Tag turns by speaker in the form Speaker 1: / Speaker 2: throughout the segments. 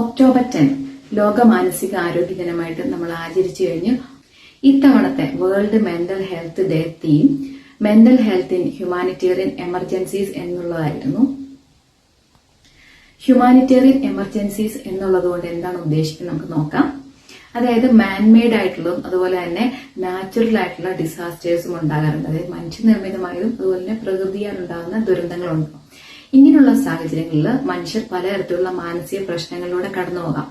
Speaker 1: October ten ലോക മാനസിക ആരോഗ്യ ദിനമായിട്ട് നമ്മൾ ആചരിച്ചു കഴിഞ്ഞു. ഇത്തവണത്തെ world mental health day theme mental health in humanitarian emergencies എന്നുള്ളതായിരുന്നു. ഹ്യൂമാനിറ്റേറിയൻ എമർജൻസീസ് എന്നുള്ളത് കൊണ്ട് എന്താണ് ഉദ്ദേശിക്കുന്നത് നമുക്ക് നോക്കാം. അതായത് മാൻമെയ്ഡ് ആയിട്ടുള്ളതും അതുപോലെ തന്നെ നാച്ചുറൽ ആയിട്ടുള്ള ഡിസാസ്റ്റേഴ്സും ഉണ്ടാകാറുണ്ട്. അതായത് മനുഷ്യനിർമ്മിതമായതും അതുപോലെ തന്നെ പ്രകൃതിയാൽ ഉണ്ടാകുന്ന ദുരന്തങ്ങളുണ്ട്. ഇങ്ങനെയുള്ള സാഹചര്യങ്ങളിൽ മനുഷ്യർ പലതരത്തിലുള്ള മാനസിക പ്രശ്നങ്ങളിലൂടെ കടന്നു പോകാം.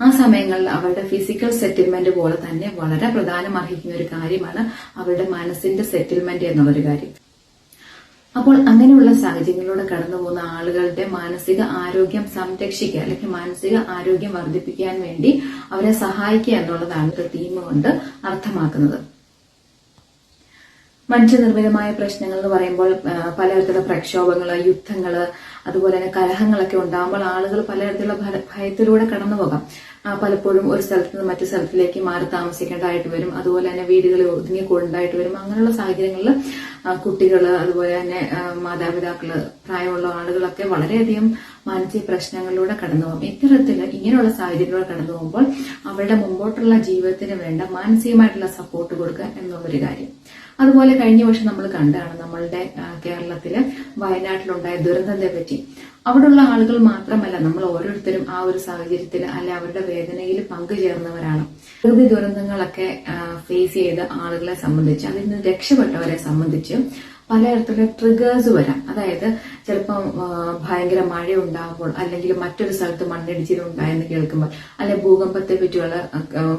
Speaker 1: ആ സമയങ്ങളിൽ അവരുടെ ഫിസിക്കൽ സെറ്റിൽമെന്റ് പോലെ തന്നെ വളരെ പ്രധാനമർഹിക്കുന്ന ഒരു കാര്യമാണ് അവരുടെ മനസ്സിന്റെ സെറ്റിൽമെന്റ് എന്നുള്ളൊരു കാര്യം. അപ്പോൾ അങ്ങനെയുള്ള സാഹചര്യങ്ങളിലൂടെ കടന്നു പോകുന്ന ആളുകളുടെ മാനസിക ആരോഗ്യം സംരക്ഷിക്കുക അല്ലെങ്കിൽ മാനസിക ആരോഗ്യം വർദ്ധിപ്പിക്കാൻ വേണ്ടി അവരെ സഹായിക്കുക എന്നുള്ളതാണ് തീം കൊണ്ട് അർത്ഥമാക്കുന്നത്. മനുഷ്യനിർമ്മിതമായ പ്രശ്നങ്ങൾ എന്ന് പറയുമ്പോൾ പലതരത്തിലുള്ള പ്രക്ഷോഭങ്ങൾ യുദ്ധങ്ങൾ അതുപോലെ തന്നെ കലഹങ്ങളൊക്കെ ഉണ്ടാകുമ്പോൾ ആളുകൾ പലതരത്തിലുള്ള ഭയ- ഭയത്തിലൂടെ കടന്നു പോകാം പലപ്പോഴും ഒരു സ്ഥലത്ത് നിന്ന് മറ്റു സ്ഥലത്തിലേക്ക് മാറി താമസിക്കേണ്ടതായിട്ട് വരും. അതുപോലെ തന്നെ വീടുകളിൽ ഒതുങ്ങിക്കൂടേണ്ടതായിട്ട് വരും. അങ്ങനെയുള്ള സാഹചര്യങ്ങളിൽ കുട്ടികൾ അതുപോലെ തന്നെ മാതാപിതാക്കൾ പ്രായമുള്ള ആളുകളൊക്കെ വളരെയധികം മാനസിക പ്രശ്നങ്ങളിലൂടെ കടന്നു പോകും ഇത്തരത്തിൽ ഇങ്ങനെയുള്ള സാഹചര്യങ്ങളിലൂടെ കടന്നു പോകുമ്പോൾ അവരുടെ മുമ്പോട്ടുള്ള ജീവിതത്തിന് വേണ്ട മാനസികമായിട്ടുള്ള സപ്പോർട്ട് കൊടുക്കുക എന്നുള്ളൊരു കാര്യം. അതുപോലെ കഴിഞ്ഞ വർഷം നമ്മൾ കണ്ടാണ് നമ്മളുടെ കേരളത്തിൽ വയനാട്ടിലുണ്ടായ ദുരന്തത്തെ പറ്റി. അവിടെയുള്ള ആളുകൾ മാത്രമല്ല നമ്മൾ ഓരോരുത്തരും ആ ഒരു സാഹചര്യത്തിൽ അല്ലെ അവരുടെ വേദനയിൽ പങ്കുചേർന്നവരാണ്. പ്രകൃതി ദുരന്തങ്ങളൊക്കെ ഫേസ് ചെയ്ത ആളുകളെ സംബന്ധിച്ച് അതിൽ നിന്ന് രക്ഷപ്പെട്ടവരെ സംബന്ധിച്ച് പലതരത്തിലുള്ള ട്രിഗേഴ്സ് വരാം. അതായത് ചിലപ്പം ഭയങ്കര മഴ ഉണ്ടാകുമ്പോൾ അല്ലെങ്കിൽ മറ്റൊരു സ്ഥലത്ത് മണ്ണിടിച്ചിലുണ്ടായെന്ന് കേൾക്കുമ്പോൾ അല്ലെങ്കിൽ ഭൂകമ്പത്തെ പറ്റിയുള്ള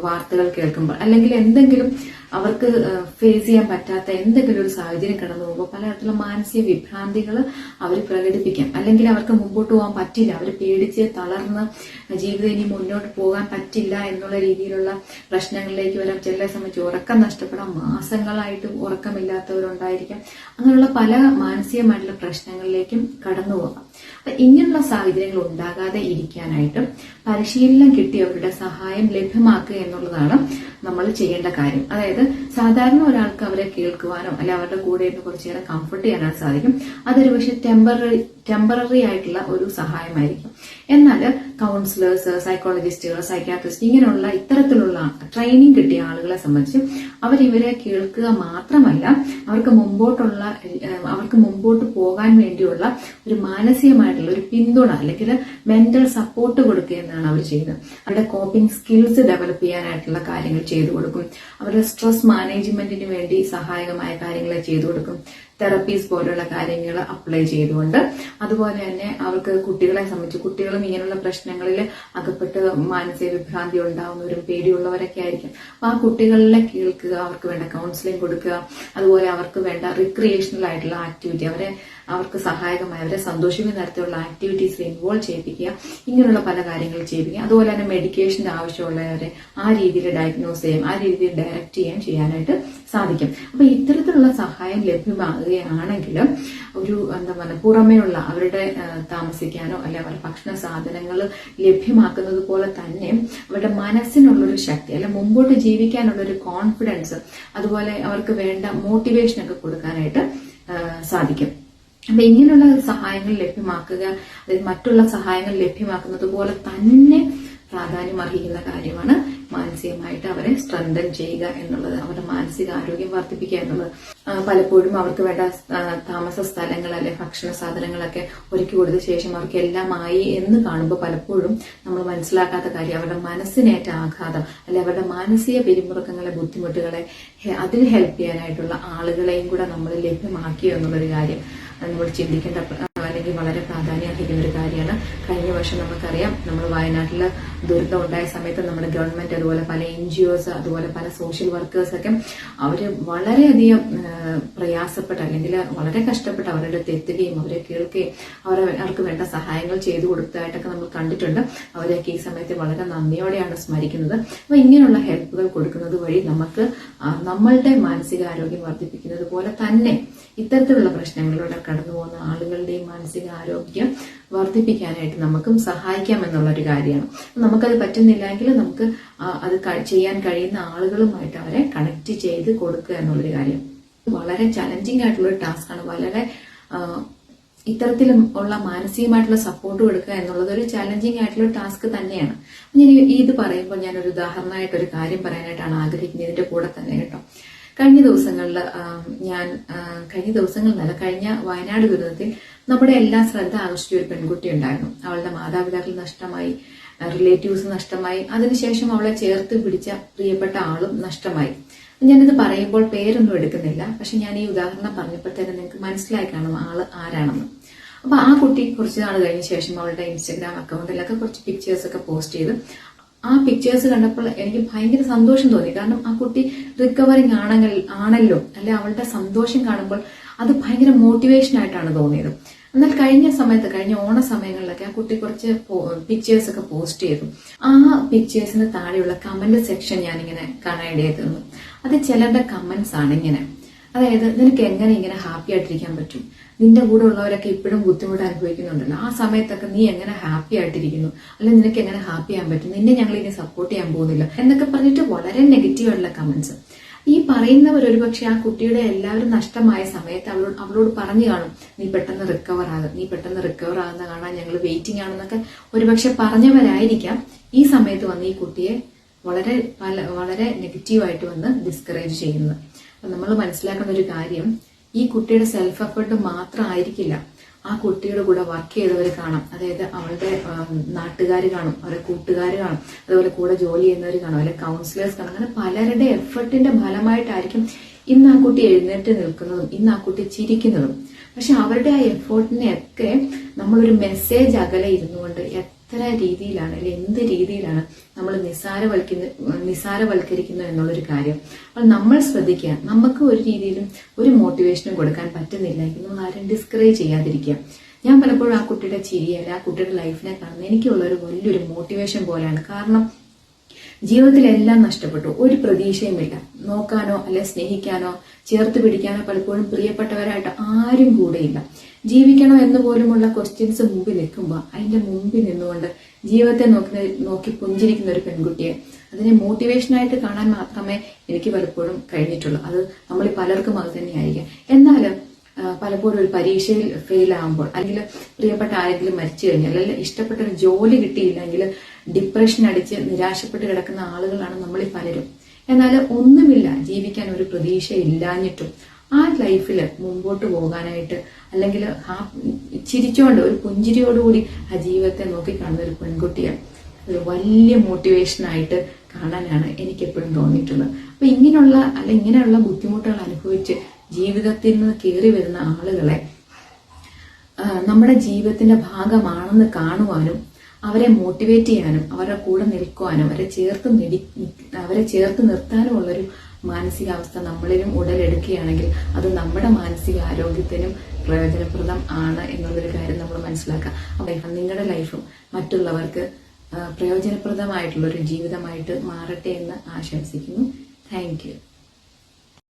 Speaker 1: വാർത്തകൾ കേൾക്കുമ്പോൾ അല്ലെങ്കിൽ എന്തെങ്കിലും അവർക്ക് ഫേസ് ചെയ്യാൻ പറ്റാത്ത എന്തെങ്കിലും ഒരു സാഹചര്യം കടന്നു പോകുമ്പോൾ പലതരത്തിലുള്ള മാനസിക വിഭ്രാന്തികൾ അവർ പ്രകടിപ്പിക്കാം. അല്ലെങ്കിൽ അവർക്ക് മുമ്പോട്ട് പോകാൻ പറ്റില്ല. അവർ പേടിച്ച് തളർന്ന് ജീവിതം ഇനി മുന്നോട്ട് പോകാൻ പറ്റില്ല എന്നുള്ള രീതിയിലുള്ള പ്രശ്നങ്ങളിലേക്ക് വരാം ചില സംബന്ധിച്ച് ഉറക്കം നഷ്ടപ്പെടാം മാസങ്ങളായിട്ട് ഉറക്കമില്ലാത്തവരുണ്ടായിരിക്കാം. അങ്ങനെയുള്ള പല മാനസികമായിട്ടുള്ള പ്രശ്നങ്ങളിലേക്കും കടന്നു പോകാം. അപ്പൊ ഇങ്ങനെയുള്ള സാഹചര്യങ്ങൾ ഉണ്ടാകാതെ ഇരിക്കാനായിട്ട് പരിശീലനം കിട്ടിയവരുടെ സഹായം ലഭ്യമാക്കുക എന്നുള്ളതാണ് നമ്മൾ ചെയ്യേണ്ട കാര്യം. അതായത് സാധാരണ ഒരാൾക്ക് അവരെ കേൾക്കുവാനോ അല്ലെ അവരുടെ കൂടെ ഇരുന്ന് കുറച്ചു നേരം കംഫർട്ട് ചെയ്യാനോ സാധിക്കും. അതൊരു പക്ഷെ ടെമ്പററി ടെമ്പററി ആയിട്ടുള്ള ഒരു സഹായമായിരിക്കും. എന്നാൽ കൗൺസിലേഴ്സ് സൈക്കോളജിസ്റ്റുകൾ സൈക്കാട്രിസ്റ്റ് ഇങ്ങനെയുള്ള ഇത്തരത്തിലുള്ള ട്രെയിനിങ് കിട്ടിയ ആളുകളെ സംബന്ധിച്ച് അവർ ഇവരെ കേൾക്കുക മാത്രമല്ല അവർക്ക് മുമ്പോട്ടുള്ള അവർക്ക് മുമ്പോട്ട് പോകാൻ വേണ്ടിയുള്ള ഒരു മാനസികമായിട്ടുള്ള ഒരു പിന്തുണ അല്ലെങ്കിൽ മെന്റൽ സപ്പോർട്ട് കൊടുക്കുക എന്നാണ് അവർ ചെയ്യുന്നത്. അവരുടെ കോപ്പിംഗ് സ്കിൽസ് ഡെവലപ്പ് ചെയ്യാനായിട്ടുള്ള കാര്യങ്ങൾ ചെയ്തു കൊടുക്കും. അവരുടെ സ്ട്രെസ് മാനേജ്മെന്റിന് വേണ്ടി സഹായകമായ കാര്യങ്ങൾ ചെയ്തു കൊടുക്കും. തെറപ്പീസ് പോലുള്ള കാര്യങ്ങൾ അപ്ലൈ ചെയ്തുകൊണ്ട് അതുപോലെ തന്നെ അവർക്ക് കുട്ടികളെ സംബന്ധിച്ച് കുട്ടികളും ഇങ്ങനെയുള്ള പ്രശ്നങ്ങളിൽ അകപ്പെട്ട് മാനസിക വിഭ്രാന്തി ഉണ്ടാവുന്നവരും പേടിയുള്ളവരൊക്കെ ആയിരിക്കും. അപ്പൊ ആ കുട്ടികളിലെ കേൾക്കുക അവർക്ക് വേണ്ട കൗൺസിലിംഗ് കൊടുക്കുക അതുപോലെ അവർക്ക് വേണ്ട റിക്രിയേഷണൽ ആയിട്ടുള്ള ആക്ടിവിറ്റി അവരെ അവർക്ക് സഹായകമായ അവരെ സന്തോഷിക്കുന്ന തരത്തിലുള്ള ആക്ടിവിറ്റീസിൽ ഇൻവോൾവ് ചെയ്യിപ്പിക്കുക. ഇങ്ങനെയുള്ള പല കാര്യങ്ങൾ ചെയ്യിപ്പിക്കുക. അതുപോലെ തന്നെ മെഡിക്കേഷന്റെ ആവശ്യമുള്ളവരെ ആ രീതിയിൽ ഡയഗ്നോസ് ചെയ്യാം ആ രീതിയിൽ ഡയറക്റ്റ് ചെയ്യാൻ ചെയ്യാനായിട്ട് സാധിക്കും. അപ്പൊ ഇത്തരത്തിലുള്ള സഹായം ലഭ്യമാകുകയാണെങ്കിൽ ഒരു എന്താ പറയുക പുറമേയുള്ള അവരുടെ താമസിക്കാനോ അല്ലെ അവരുടെ ഭക്ഷണ സാധനങ്ങൾ ലഭ്യമാക്കുന്നത് പോലെ തന്നെ അവരുടെ മനസ്സിനുള്ളൊരു ശക്തി അല്ലെ മുമ്പോട്ട് ജീവിക്കാനുള്ളൊരു കോൺഫിഡൻസ് അതുപോലെ അവർക്ക് വേണ്ട മോട്ടിവേഷൻ ഒക്കെ കൊടുക്കാനായിട്ട് സാധിക്കും. അപ്പൊ ഇങ്ങനെയുള്ള സഹായങ്ങൾ ലഭ്യമാക്കുക അതായത് മറ്റുള്ള സഹായങ്ങൾ ലഭ്യമാക്കുന്നത് പോലെ തന്നെ പ്രാധാന്യം അർഹിക്കുന്ന കാര്യമാണ് മാനസികമായിട്ട് അവരെ സ്ട്രെങ്തൻ ചെയ്യുക എന്നുള്ളത് അവരുടെ മാനസിക ആരോഗ്യം വർദ്ധിപ്പിക്കുക എന്നുള്ളത്. പലപ്പോഴും അവർക്ക് വേണ്ട താമസ സ്ഥലങ്ങൾ അല്ലെ ഭക്ഷണ സാധനങ്ങളൊക്കെ ഒരുക്കി കൊടുത്ത ശേഷം അവർക്ക് എല്ലാമായി എന്ന് കാണുമ്പോൾ പലപ്പോഴും നമ്മൾ മനസ്സിലാക്കാത്ത കാര്യം അവരുടെ മനസ്സിനേറ്റ ആഘാതം അല്ലെ അവരുടെ മാനസിക പിരിമുറുക്കങ്ങളെ ബുദ്ധിമുട്ടുകളെ അതിൽ ഹെൽപ്പ് ചെയ്യാനായിട്ടുള്ള ആളുകളെയും കൂടെ നമ്മൾ ലഭ്യമാക്കിയോ എന്നുള്ളൊരു കാര്യം. നമ്മൾ ചിന്തിക്കേണ്ട അല്ലെങ്കിൽ വളരെ പ്രാധാന്യം അർഹിക്കുന്ന ഒരു കാര്യമാണ്. കഴിഞ്ഞ വർഷം നമുക്കറിയാം നമ്മൾ വയനാട്ടിൽ ദുരിതം ഉണ്ടായ സമയത്ത് നമ്മുടെ ഗവൺമെന്റ് അതുപോലെ പല എൻ ജി ഒസ് അതുപോലെ പല സോഷ്യൽ വർക്കേഴ്സ് ഒക്കെ അവർ വളരെയധികം പ്രയാസപ്പെട്ട് അല്ലെങ്കിൽ വളരെ കഷ്ടപ്പെട്ട് അവരുടെ എത്തുകയും അവരെ കേൾക്കുകയും അവരെ അവർക്ക് വേണ്ട സഹായങ്ങൾ ചെയ്തു കൊടുത്തതായിട്ടൊക്കെ നമ്മൾ കണ്ടിട്ടുണ്ട്. അവരെയൊക്കെ ഈ സമയത്ത് വളരെ നന്ദിയോടെയാണ് സ്മരിക്കുന്നത്. അപ്പൊ ഇങ്ങനെയുള്ള ഹെൽപ്പുകൾ കൊടുക്കുന്നത് വഴി നമുക്ക് നമ്മളുടെ മാനസികാരോഗ്യം വർദ്ധിപ്പിക്കുന്നത് പോലെ തന്നെ ഇത്തരത്തിലുള്ള പ്രശ്നങ്ങളിലൂടെ കടന്നു പോകുന്ന ആളുകളുടെയും മാനസിക ആരോഗ്യം വർദ്ധിപ്പിക്കാനായിട്ട് നമുക്കും സഹായിക്കാം എന്നുള്ളൊരു കാര്യമാണ് നമുക്കത് പറ്റുന്നില്ലെങ്കിൽ നമുക്ക് അത് ചെയ്യാൻ കഴിയുന്ന ആളുകളുമായിട്ട് അവരെ കണക്ട് ചെയ്ത് കൊടുക്കുക എന്നുള്ളൊരു കാര്യം. വളരെ ചലഞ്ചിങ് ആയിട്ടുള്ള ഒരു ടാസ്ക്കാണ് വളരെ ഇത്തരത്തിലും ഉള്ള മാനസികമായിട്ടുള്ള സപ്പോർട്ട് കൊടുക്കുക എന്നുള്ളത് ഒരു ചാലഞ്ചിങ് ആയിട്ടുള്ള ടാസ്ക് തന്നെയാണ്. ഞാൻ ഇത് പറയുമ്പോൾ ഞാനൊരു ഒരു ഉദാഹരണമായിട്ട് ഒരു കാര്യം പറയാനായിട്ടാണ് ആഗ്രഹിക്കുന്നത്. ഇതിന്റെ കൂടെ തന്നെ കേട്ടോ. കഴിഞ്ഞ ദിവസങ്ങളിൽ ഞാൻ കഴിഞ്ഞ ദിവസങ്ങളിലല്ല കഴിഞ്ഞ വയനാട് ദുരിതത്തിൽ നമ്മുടെ എല്ലാ ശ്രദ്ധ ആകർഷിച്ച ഒരു പെൺകുട്ടി ഉണ്ടായിരുന്നു. അവളുടെ മാതാപിതാക്കൾ നഷ്ടമായി റിലേറ്റീവ്സ് നഷ്ടമായി അതിനുശേഷം അവളെ ചേർത്ത് പിടിച്ച പ്രിയപ്പെട്ട ആളും നഷ്ടമായി. ഞാനിത് പറയുമ്പോൾ പേരൊന്നും എടുക്കുന്നില്ല. പക്ഷെ ഞാൻ ഈ ഉദാഹരണം പറഞ്ഞപ്പോൾ തന്നെ നിങ്ങൾക്ക് മനസ്സിലായി കാണും ആൾ ആരാണെന്ന്. അപ്പൊ ആ കുട്ടി കുറച്ച് നാൾ കഴിഞ്ഞ ശേഷം അവളുടെ ഇൻസ്റ്റഗ്രാം അക്കൗണ്ടിലൊക്കെ കുറച്ച് പിക്ചേഴ്സ് ഒക്കെ പോസ്റ്റ് ചെയ്ത് ആ പിക്ചേഴ്സ് കണ്ടപ്പോൾ എനിക്ക് ഭയങ്കര സന്തോഷം തോന്നി. കാരണം ആ കുട്ടി റിക്കവറിങ് ആണെങ്കിൽ ആണല്ലോ. അല്ലെ അവളുടെ സന്തോഷം കാണുമ്പോൾ അത് ഭയങ്കര മോട്ടിവേഷൻ ആയിട്ടാണ് തോന്നിയത്. എന്നാൽ കഴിഞ്ഞ സമയത്ത് കഴിഞ്ഞ ഓണ സമയങ്ങളിലൊക്കെ ആ കുട്ടി കുറച്ച് പിക്ചേഴ്സ് ഒക്കെ പോസ്റ്റ് ചെയ്തു. ആ പിക്ചേഴ്സിന് താഴെയുള്ള കമന്റ് സെക്ഷൻ ഞാനിങ്ങനെ കാണാൻ തീർന്നു അത് ചിലരുടെ കമന്റ്സ് ആണ് ഇങ്ങനെ. അതായത് നിനക്ക് എങ്ങനെ ഇങ്ങനെ ഹാപ്പി ആയിട്ടിരിക്കാൻ പറ്റും? നിന്റെ കൂടെ ഉള്ളവരൊക്കെ ഇപ്പോഴും ബുദ്ധിമുട്ട് അനുഭവിക്കുന്നുണ്ടല്ലോ. ആ സമയത്തൊക്കെ നീ എങ്ങനെ ഹാപ്പി ആയിട്ടിരിക്കുന്നു? അല്ലെ നിനക്ക് എങ്ങനെ ഹാപ്പി ആവാൻ പറ്റും? നിന്നെ ഞങ്ങൾ ഇനി സപ്പോർട്ട് ചെയ്യാൻ പോകുന്നില്ല. എന്നൊക്കെ പറഞ്ഞിട്ട് വളരെ നെഗറ്റീവ് ആയിട്ടുള്ള കമന്റ്സ് ഈ പറയുന്നവർ ഒരുപക്ഷെ ആ കുട്ടിയുടെ എല്ലാവരും നഷ്ടമായ സമയത്ത് അവളോട് അവളോട് പറഞ്ഞു കാണും. നീ പെട്ടെന്ന് റിക്കവർ ആകും. നീ പെട്ടെന്ന് റിക്കവർ ആകുന്ന കാണാൻ ഞങ്ങൾ വെയിറ്റിംഗ് ആണെന്നൊക്കെ ഒരുപക്ഷെ പറഞ്ഞവരായിരിക്കാം. ഈ സമയത്ത് വന്ന് ഈ കുട്ടിയെ വളരെ വളരെ നെഗറ്റീവായിട്ട് വന്ന് ഡിസ്കറേജ് ചെയ്യുന്നത്. അപ്പൊ നമ്മൾ മനസ്സിലാക്കുന്ന ഒരു കാര്യം ഈ കുട്ടിയുടെ സെൽഫ് എഫേർട്ട് മാത്രം ആയിരിക്കില്ല ആ കുട്ടിയുടെ കൂടെ വർക്ക് ചെയ്തവർ കാണാം. അതായത് അവളുടെ നാട്ടുകാർ കാണും. അവരുടെ കൂട്ടുകാർ കാണും. അതുപോലെ കൂടെ ജോലി ചെയ്യുന്നവർ കാണും. അല്ലെ കൗൺസിലേഴ്സ് കാണും. അങ്ങനെ പലരുടെ എഫർട്ടിന്റെ ഫലമായിട്ടായിരിക്കും ഇന്ന് ആ കുട്ടി എഴുന്നേറ്റ് നിൽക്കുന്നതും ഇന്ന് ആ കുട്ടി ചിരിക്കുന്നതും. പക്ഷെ അവരുടെ ആ എഫേർട്ടിനെയൊക്കെ നമ്മളൊരു മെസ്സേജ് അകലെ ഇരുന്നുകൊണ്ട് എത്ര രീതിയിലാണ് അല്ലെ എന്ത് രീതിയിലാണ് നമ്മൾ നിസാരവൽക്കുന്ന നിസാരവൽക്കരിക്കുന്നു എന്നുള്ളൊരു കാര്യം. അപ്പോൾ നമ്മൾ ശ്രദ്ധിക്കുക. നമുക്ക് ഒരു രീതിയിലും ഒരു മോട്ടിവേഷനും കൊടുക്കാൻ പറ്റുന്നില്ല. നമ്മൾ ആരും ഡിസ്കറേജ് ചെയ്യാതിരിക്കുക. ഞാൻ പലപ്പോഴും ആ കുട്ടിയുടെ ചിരിയല്ല ആ കുട്ടിയുടെ ലൈഫിനെ കാണുന്ന എനിക്കുള്ള ഒരു വലിയൊരു മോട്ടിവേഷൻ പോലെയാണ്. കാരണം ജീവിതത്തിലെല്ലാം നഷ്ടപ്പെട്ടു. ഒരു പ്രതീക്ഷയുമില്ല നോക്കാനോ അല്ലെ സ്നേഹിക്കാനോ ചേർത്ത് പിടിക്കാനോ പലപ്പോഴും പ്രിയപ്പെട്ടവരായിട്ട് ആരും കൂടെയില്ല. ജീവിക്കണോ എന്ന് പോലുമുള്ള ക്വസ്റ്റ്യൻസ് മുമ്പിൽ നിൽക്കുമ്പോൾ അതിന്റെ മുമ്പിൽ നിന്നുകൊണ്ട് ജീവിതത്തെ നോക്കി നോക്കി പുഞ്ചിരിക്കുന്ന ഒരു പെൺകുട്ടിയെ അതിനെ മോട്ടിവേഷനായിട്ട് കാണാൻ മാത്രമേ എനിക്ക് പലപ്പോഴും കഴിഞ്ഞിട്ടുള്ളൂ. അത് നമ്മൾ പലർക്കും അത് തന്നെയായിരിക്കാം. എന്നാലും ആ, പലപ്പോഴും ഒരു പരീക്ഷയിൽ ഫെയിൽ ആകുമ്പോൾ അല്ലെങ്കിൽ പ്രിയപ്പെട്ട ആരെങ്കിലും മരിച്ചു കഴിഞ്ഞാൽ അല്ലെങ്കിൽ ഇഷ്ടപ്പെട്ട ഒരു ജോലി കിട്ടിയില്ലെങ്കിൽ ഡിപ്രഷൻ അടിച്ച് നിരാശപ്പെട്ട് കിടക്കുന്ന ആളുകളാണ് നമ്മളിൽ പലരും. എന്നാൽ ഒന്നുമില്ല ജീവിക്കാൻ ഒരു പ്രതീക്ഷ ഇല്ലാഞ്ഞിട്ടും ആ ലൈഫിൽ മുമ്പോട്ട് പോകാനായിട്ട് അല്ലെങ്കിൽ ആ ചിരിച്ചുകൊണ്ട് ഒരു പുഞ്ചിരിയോടുകൂടി ആ ജീവിതത്തെ നോക്കിക്കാണുന്ന ഒരു പെൺകുട്ടിയെ ഒരു വലിയ മോട്ടിവേഷനായിട്ട് കാണാനാണ് എനിക്ക് എപ്പോഴും തോന്നിയിട്ടുള്ളത്. അപ്പൊ ഇങ്ങനെയുള്ള അല്ല ഇങ്ങനെയുള്ള ബുദ്ധിമുട്ടുകൾ അനുഭവിച്ച് ജീവിതത്തിൽ നിന്ന് കയറി വരുന്ന ആളുകളെ നമ്മുടെ ജീവിതത്തിന്റെ ഭാഗമാണെന്ന് കാണുവാനും അവരെ മോട്ടിവേറ്റ് ചെയ്യാനും അവരുടെ കൂടെ നിൽക്കുവാനും അവരെ ചേർത്ത് അവരെ ചേർത്ത് നിർത്താനുമുള്ളൊരു മാനസികാവസ്ഥ നമ്മളിലും ഉടലെടുക്കുകയാണെങ്കിൽ അത് നമ്മുടെ മാനസിക ആരോഗ്യത്തിനും പ്രയോജനപ്രദം ആണ് എന്നുള്ളൊരു കാര്യം നമ്മൾ മനസ്സിലാക്കുക. അപ്പൊ നിങ്ങളുടെ ലൈഫും മറ്റുള്ളവർക്ക് പ്രയോജനപ്രദമായിട്ടുള്ള ഒരു ജീവിതമായിട്ട് മാറട്ടെ എന്ന് ആശംസിക്കുന്നു. താങ്ക്